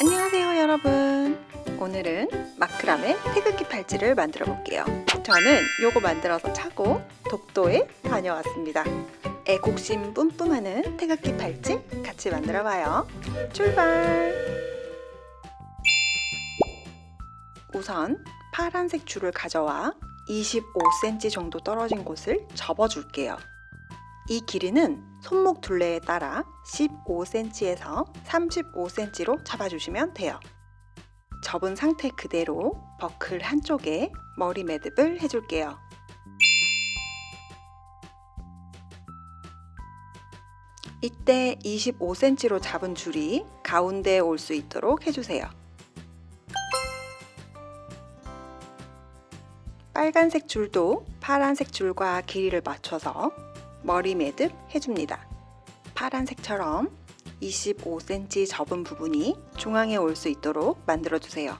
안녕하세요 여러분. 오늘은 마크라메 태극기 팔찌를 만들어 볼게요. 저는 요거 만들어서 차고 독도에 다녀왔습니다. 애국심 뿜뿜하는 태극기 팔찌 같이 만들어 봐요. 출발! 우선 파란색 줄을 가져와 25cm 정도 떨어진 곳을 접어 줄게요. 이 길이는 손목 둘레에 따라 15cm에서 35cm로 잡아주시면 돼요. 접은 상태 그대로 버클 한쪽에 머리 매듭을 해줄게요. 이때 25cm로 잡은 줄이 가운데에 올 수 있도록 해주세요. 빨간색 줄도 파란색 줄과 길이를 맞춰서 머리 매듭 해줍니다. 파란색처럼 25cm 접은 부분이 중앙에 올 수 있도록 만들어주세요.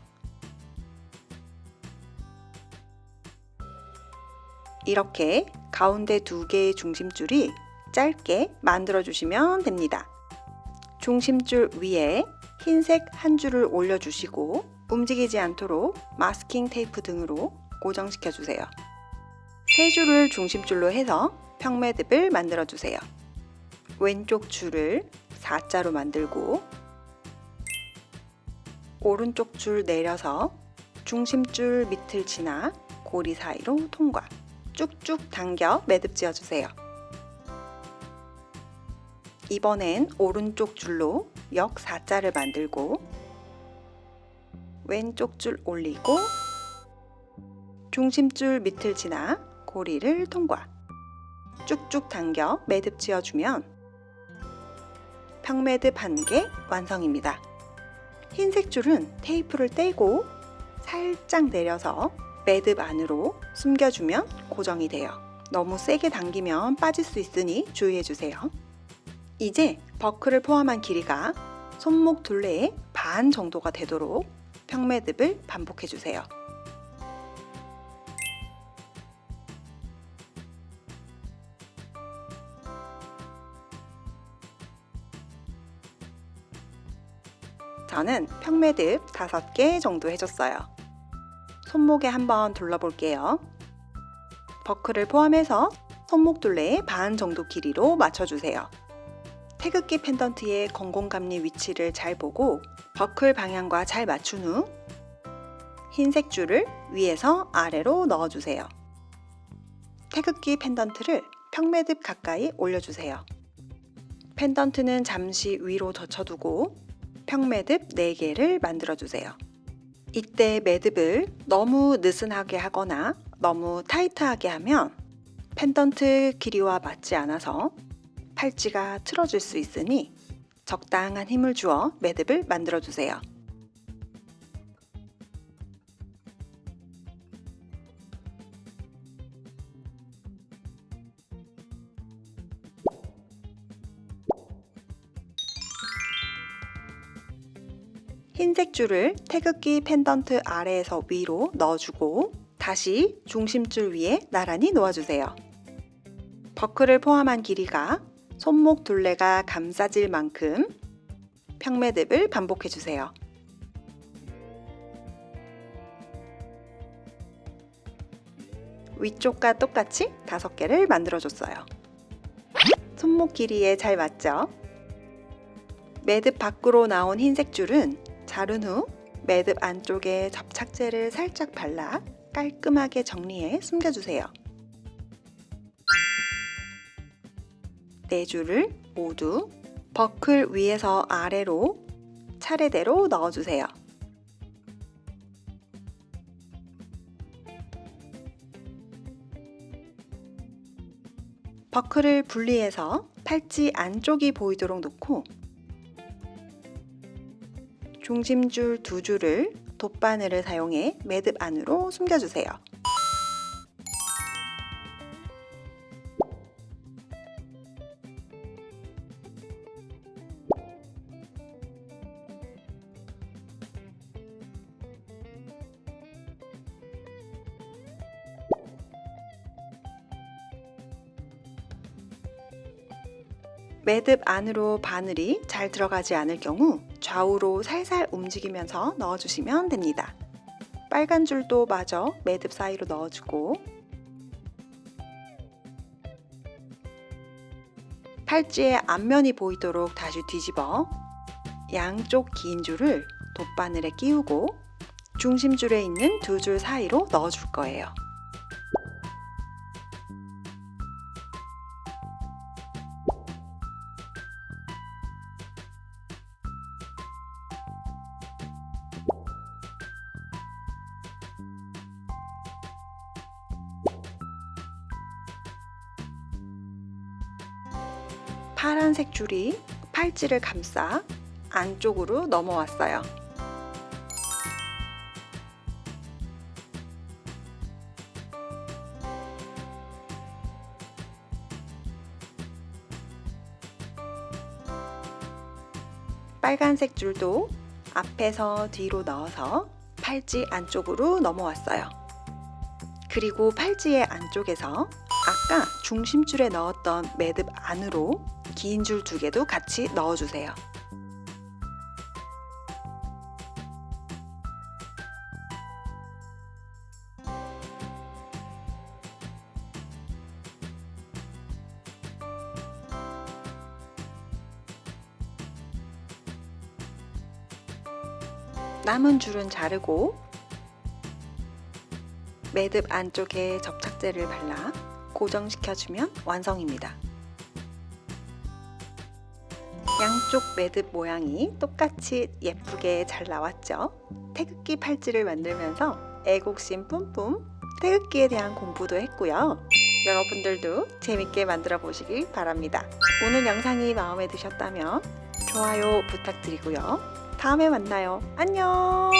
이렇게 가운데 두 개의 중심줄이 짧게 만들어주시면 됩니다. 중심줄 위에 흰색 한 줄을 올려주시고 움직이지 않도록 마스킹 테이프 등으로 고정시켜 주세요. 세 줄을 중심줄로 해서 평매듭을 만들어 주세요. 왼쪽 줄을 4자로 만들고 오른쪽 줄 내려서 중심줄 밑을 지나 고리 사이로 통과. 쭉쭉 당겨 매듭 지어 주세요. 이번엔 오른쪽 줄로 역 4자를 만들고 왼쪽 줄 올리고 중심줄 밑을 지나 고리를 통과. 쭉쭉 당겨 매듭 지어주면 평매듭 한 개 완성입니다. 흰색 줄은 테이프를 떼고 살짝 내려서 매듭 안으로 숨겨주면 고정이 돼요. 너무 세게 당기면 빠질 수 있으니 주의해주세요. 이제 버클을 포함한 길이가 손목 둘레의 반 정도가 되도록 평매듭을 반복해주세요. 저는 평매듭 5개 정도 해줬어요. 손목에 한번 둘러볼게요. 버클을 포함해서 손목 둘레의 반 정도 길이로 맞춰주세요. 태극기 펜던트의 건공감리 위치를 잘 보고 버클 방향과 잘 맞춘 후 흰색 줄을 위에서 아래로 넣어주세요. 태극기 펜던트를 평매듭 가까이 올려주세요. 펜던트는 잠시 위로 젖혀두고 평매듭 4개를 만들어주세요. 이때 매듭을 너무 느슨하게 하거나 너무 타이트하게 하면 펜던트 길이와 맞지 않아서 팔찌가 틀어질 수 있으니 적당한 힘을 주어 매듭을 만들어주세요. 흰색 줄을 태극기 펜던트 아래에서 위로 넣어주고 다시 중심줄 위에 나란히 놓아주세요. 버클을 포함한 길이가 손목 둘레가 감싸질 만큼 평매듭을 반복해주세요. 위쪽과 똑같이 다섯 개를 만들어줬어요. 손목 길이에 잘 맞죠? 매듭 밖으로 나온 흰색 줄은 자른 후 매듭 안쪽에 접착제를 살짝 발라 깔끔하게 정리해 숨겨주세요. 네 줄을 모두 버클 위에서 아래로 차례대로 넣어주세요. 버클을 분리해서 팔찌 안쪽이 보이도록 놓고 중심줄 두 줄을 돗바늘을 사용해 매듭 안으로 숨겨주세요. 매듭 안으로 바늘이 잘 들어가지 않을 경우 좌우로 살살 움직이면서 넣어주시면 됩니다. 빨간 줄도 마저 매듭 사이로 넣어주고 팔찌의 앞면이 보이도록 다시 뒤집어 양쪽 긴 줄을 돗바늘에 끼우고 중심줄에 있는 두 줄 사이로 넣어줄 거예요. 파란색 줄이 팔찌를 감싸 안쪽으로 넘어왔어요. 빨간색 줄도 앞에서 뒤로 넣어서 팔찌 안쪽으로 넘어왔어요. 그리고 팔찌의 안쪽에서 아까 중심줄에 넣었던 매듭 안으로 긴 줄 두 개도 같이 넣어주세요. 남은 줄은 자르고 매듭 안쪽에 접착제를 발라 고정시켜주면 완성입니다. 양쪽 매듭 모양이 똑같이 예쁘게 잘 나왔죠? 태극기 팔찌를 만들면서 애국심 뿜뿜 태극기에 대한 공부도 했고요. 여러분들도 재밌게 만들어 보시길 바랍니다. 오늘 영상이 마음에 드셨다면 좋아요 부탁드리고요. 다음에 만나요. 안녕!